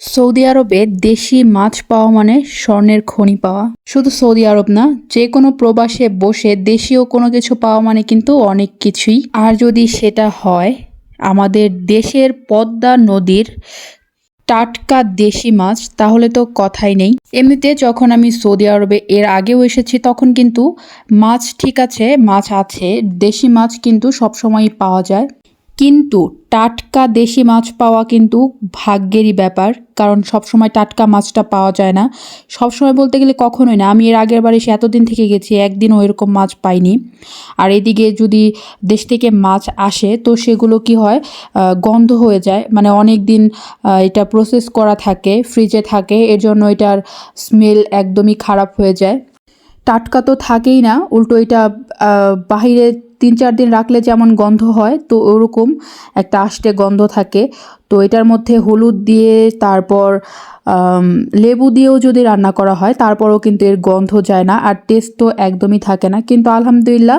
Saudi আরবে দেশি মাছ পাওয়া মানে স্বর্ণের খনি পাওয়া। শুধু সৌদি আরব না, যে কোনো প্রবাসে বসে দেশীয় কোনো কিছু পাওয়া মানে কিন্তু অনেক কিছুই। আর যদি সেটা হয়, আমাদের দেশের পদ্মা নদীর টাটকা দেশি মাছ, তাহলে তো কথাই নেই। এমনিতে যখন আমি সৌদি আরবে এর আগেও এসেছি, তখন কিন্তু মাছ ঠিক আছে, মাছ আছে, দেশি মাছ কিন্তু সবসময়ই পাওয়া যায়। কিন্তু টাটকা দেশি মাছ পাওয়া কিন্তু ভাগ্যেরই ব্যাপার, কারণ সবসময় টাটকা মাছটা পাওয়া যায় না। সবসময় বলতে গেলে কখনোই না। আমি এর আগের বার এসে এতদিন থেকে গেছি, একদিনও এরকম মাছ পাইনি। আর এদিকে যদি দেশ থেকে মাছ আসে, তো সেগুলো কি হয় গন্ধ হয়ে যায়। মানে অনেক দিন এটা প্রসেস করা থাকে ফ্রিজে থাকে, এর জন্য এটার স্মেল একদমই খারাপ হয়ে যায়। টাটকা তো থাকেই না। উল্টো এটা বাহিরে তিন চার দিন রাখলে যেমন গন্ধ হয়, তো ওরকম একটা আষ্টে গন্ধ থাকে। তো এটার মধ্যে হলুদ দিয়ে তারপর লেবু দিয়েও যদি রান্না করা হয়, তারপরও কিন্তু এর গন্ধ যায় না আর টেস্ট তো একদমই থাকে না। কিন্তু আলহামদুলিল্লাহ,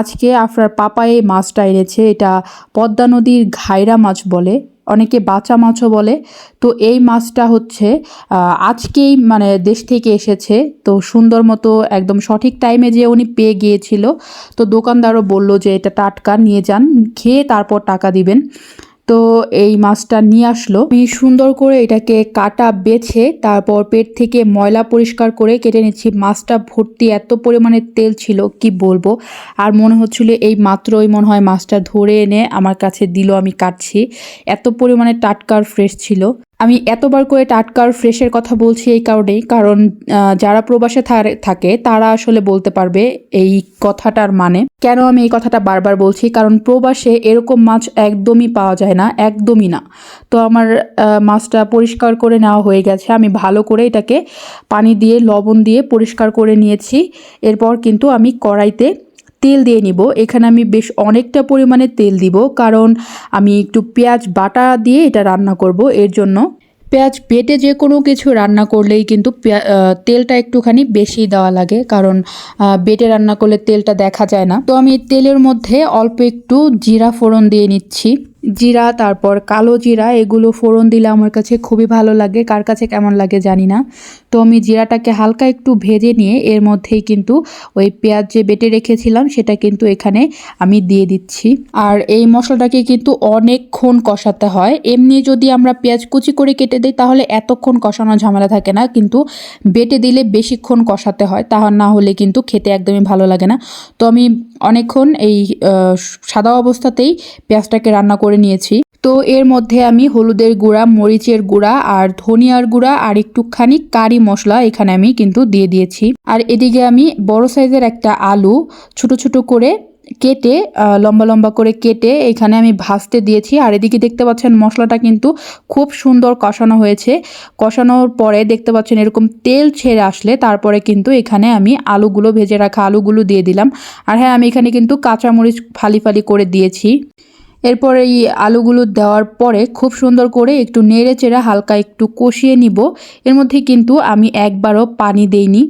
আজকে আফরার পাপায়ে মাছটা এনেছে, এটা পদ্মা নদীর ঘাইরা মাছ বলে। অনেকে বাঁচা মাছও বলে। তো এই মাছটা হচ্ছে আজকেই মানে দেশ থেকে এসেছে। তো সুন্দর মতো একদম সঠিক টাইমে যে উনি পেয়ে গিয়েছিল, তো দোকানদারও বলল যে এটা টাটকা, নিয়ে যান, খেয়ে তারপর টাকা দিবেন। তো এই মাছটা নিয়ে আসলো। আমি সুন্দর করে এটাকে কাটা, বেছে, তারপর পেট থেকে ময়লা পরিষ্কার করে কেটে নিচ্ছি। মাছটা ভর্তি এত পরিমাণে তেল ছিল, কি বলব? আর মনে হচ্ছিল এই মাত্রই মনে হয় মাছটা ধরে এনে আমার কাছে দিল, আমি কাটছি। এত পরিমাণে টাটকার ফ্রেশ ছিল। আমি এতবার করে টাটকার, ফ্রেশের কথা বলছি এই কারণেই, কারণ যারা প্রবাসে থাকে, তারা আসলে বলতে পারবে এই কথাটার মানে। কেন আমি এই কথাটা বারবার বলছি? কারণ প্রবাসে এরকম মাছ একদমই পাওয়া যায় না, একদমই না। তো আমার মাছটা পরিষ্কার করে নেওয়া হয়ে গেছে। আমি ভালো করে এটাকে পানি দিয়ে, লবণ দিয়ে পরিষ্কার করে নিয়েছি। এরপর কিন্তু আমি কড়াইতে তেল দিয়ে নিব। এখানে আমি বেশ অনেকটা পরিমাণে তেল দিব, কারণ আমি একটু পেঁয়াজ বাটা দিয়ে এটা রান্না করব, এর জন্য। পেঁয়াজ বেটে যে কোনো কিছু রান্না করলেই কিন্তু তেলটা একটুখানি বেশি দেওয়া লাগে, কারণ বেটে রান্না করলে তেলটা দেখা যায় না। তো আমি তেলের মধ্যে অল্প একটু জিরা ফোড়ন দিয়ে নিচ্ছি। জিরা, তারপর কালো জিরা, এগুলো ফোড়ন দিলে আমার কাছে খুবই ভালো লাগে। কার কাছে কেমন লাগে জানি না। তো আমি জিরাটাকে হালকা একটু ভেজে নিয়ে এর মধ্যেই কিন্তু ওই পেঁয়াজ যে বেটে রেখেছিলাম, সেটা কিন্তু এখানে আমি দিয়ে দিচ্ছি। আর এই মশলাটাকে কিন্তু অনেকক্ষণ কষাতে হয়। এমনি যদি আমরা পেঁয়াজ কুচি করে কেটে দিই, তাহলে এতক্ষণ কষানো ঝামেলা থাকে না। কিন্তু বেটে দিলে বেশিক্ষণ কষাতে হয়। তাহা না হলে কিন্তু খেতে একদমই ভালো লাগে না। তো আমি অনেকক্ষণ এই সাদা অবস্থাতেই পেঁয়াজটাকে রান্না করে নিয়েছি। তো এর মধ্যে আমি হলুদের গুঁড়া, মরিচের গুঁড়া আর ধনিয়ার গুঁড়া আর একটুখানি কারি মশলা এখানে আমি কিন্তু দিয়ে দিয়েছি। আর এদিকে আমি বড় সাইজের একটা আলু ছোট ছোট করে কেটে লম্বা লম্বা করে কেটে এখানে আমি ভাজতে দিয়েছি। আর এদিকে দেখতে পাচ্ছেন মশলাটা কিন্তু খুব সুন্দর কষানো হয়েছে। কষানোর পরে দেখতে পাচ্ছেন এরকম তেল ছেড়ে আসলে তারপরে কিন্তু এখানে আমি আলুগুলো, ভেজে রাখা আলুগুলো দিয়ে দিলাম। আর হ্যাঁ আমি এখানে কিন্তু কাঁচামরিচ ফালি ফালি করে দিয়েছি। এরপর এই আলুগুলো দেওয়ার পরে খুব সুন্দর করে একটু নেড়ে চেড়ে হালকা একটু কষিয়ে নিব। এর মধ্যে কিন্তু আমি একবারও পানি দেইনি।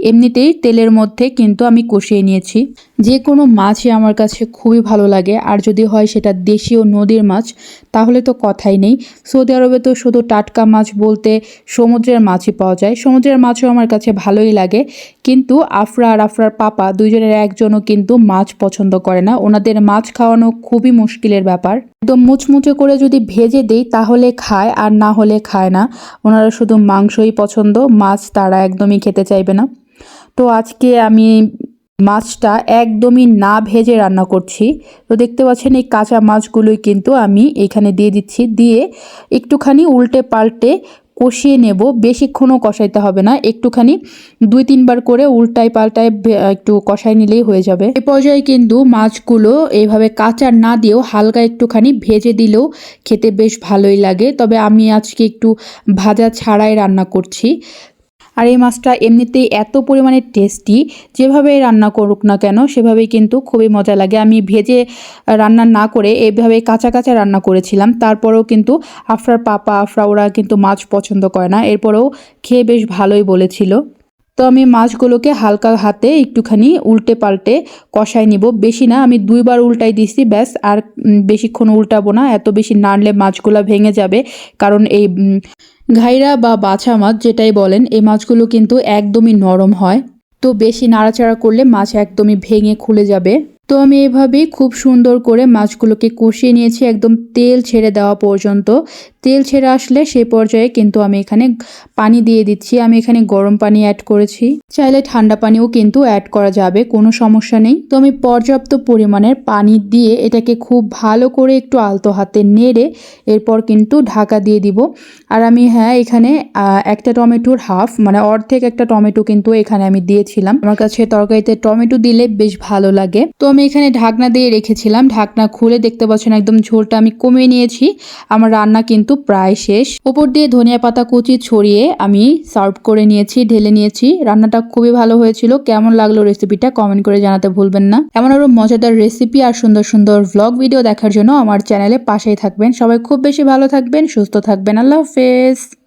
এমনিতেই তেলের মধ্যে কিন্তু আমি কষিয়ে নিয়েছি। যে কোনো মাছই আমার কাছে খুবই ভালো লাগে। আর যদি হয় সেটা দেশীয় নদীর মাছ, তাহলে তো কথাই নেই। সৌদি আরবে তো শুধু টাটকা মাছ বলতে সমুদ্রের মাছই পাওয়া যায়। সমুদ্রের মাছও আমার কাছে ভালোই লাগে। কিন্তু আফরা আর আফরার পাপা দুইজনের একজনও কিন্তু মাছ পছন্দ করে না। ওনাদের মাছ খাওয়ানো খুবই মুশকিলের ব্যাপার। একদম মুচমুচে করে যদি ভেজে দেই, তাহলে খায় আর না হলে খায় না। ওনারা শুধু মাংসই পছন্দ, মাছ তারা একদমই খেতে চাইবে না। তো আজকে আমি মাছটা একদমই না ভেজে রান্না করছি। তো দেখতে পাচ্ছেন এই কাঁচা মাছগুলোই কিন্তু আমি এখানে দিয়ে দিচ্ছি। দিয়ে একটুখানি উল্টে পাল্টে কষিয়ে নেব। বেশিক্ষণও কষাইতে হবে না। একটুখানি দুই তিনবার করে উল্টায় পাল্টায় একটু কষাই নিলেই হয়ে যাবে। এ পর্যায়ে কিন্তু মাছগুলো এইভাবে কাঁচা না দিয়েও হালকা একটুখানি ভেজে দিলেও খেতে বেশ ভালোই লাগে। তবে আমি আজকে একটু ভাজা ছাড়াই রান্না করছি। আর এই মাছটা এমনিতেই এত পরিমাণে টেস্টি যেভাবে রান্না করুক না কেন, সেভাবেই কিন্তু খুবই মজা লাগে। আমি ভেজে রান্না না করে এইভাবে কাঁচা কাঁচা রান্না করেছিলাম। তারপরেও কিন্তু আফরার পাপা, আফরা ওরা কিন্তু মাছ পছন্দ করে না। এরপরেও খেয়ে বেশ ভালোই বলেছিল। তো আমি মাছগুলোকে হালকা হাতে একটুখানি উল্টে পাল্টে কষাই নিব। বেশি না, আমি দুইবার উল্টাই দিছি, ব্যাস, আর বেশিক্ষণ উল্টাবো না। এত বেশি নাড়লে মাছগুলো ভেঙে যাবে, কারণ এই ঘাইরা বা বাছা মাছ যেটাই বলেন, এই মাছগুলো কিন্তু একদমই নরম হয়। তো বেশি নাড়াচাড়া করলে মাছ একদমই ভেঙে খুলে যাবে। তো আমি এভাবেই খুব সুন্দর করে মাছগুলোকে কষিয়ে নিয়েছি, একদম তেল ছেড়ে দেওয়া পর্যন্ত। তেল ছেড়ে আসলে সেই পর্যায়ে কিন্তু আমি এখানে পানি দিয়ে দিচ্ছি, আমি এখানে গরম পানি অ্যাড করেছি। চাইলে ঠান্ডা পানিও কিন্তু অ্যাড করা যাবে, কোনো সমস্যা নেই। তো আমি পর্যাপ্ত পরিমাণের পানি দিয়ে এটাকে খুব ভালো করে একটু আলতো হাতে নেড়ে এরপর কিন্তু ঢাকা দিয়ে দিব। আর আমি হ্যাঁ এখানে একটা টমেটোর হাফ মানে অর্ধেক একটা টমেটো কিন্তু এখানে আমি দিয়েছিলাম। আমার কাছে তরকারিতে টমেটো দিলে বেশ ভালো লাগে। তো আমি এখানে ঢাকনা দিয়ে রেখেছিলাম। ঢাকনা খুলে দেখতে পাচ্ছেন একদম ঝোলটা আমি কমিয়ে নিয়েছি। আমার রান্না কিন্তু প্রায় শেষ। ওপর দিয়ে ধনিয়া পাতা কুচি ছড়িয়ে আমি সার্ভ করে নিয়েছি, ঢেলে নিয়েছি। রান্নাটা খুবই ভালো হয়েছিল। কেমন লাগল রেসিপিটা কমেন্ট করে জানাতে ভুলবেন না। এমন আরও মজাদার রেসিপি আর সুন্দর সুন্দর ভ্লগ ভিডিও দেখার জন্য আমার চ্যানেলে পাশেই থাকবেন। সবাই খুব বেশি ভালো থাকবেন, সুস্থ থাকবেন। আল্লাহ হাফেজ।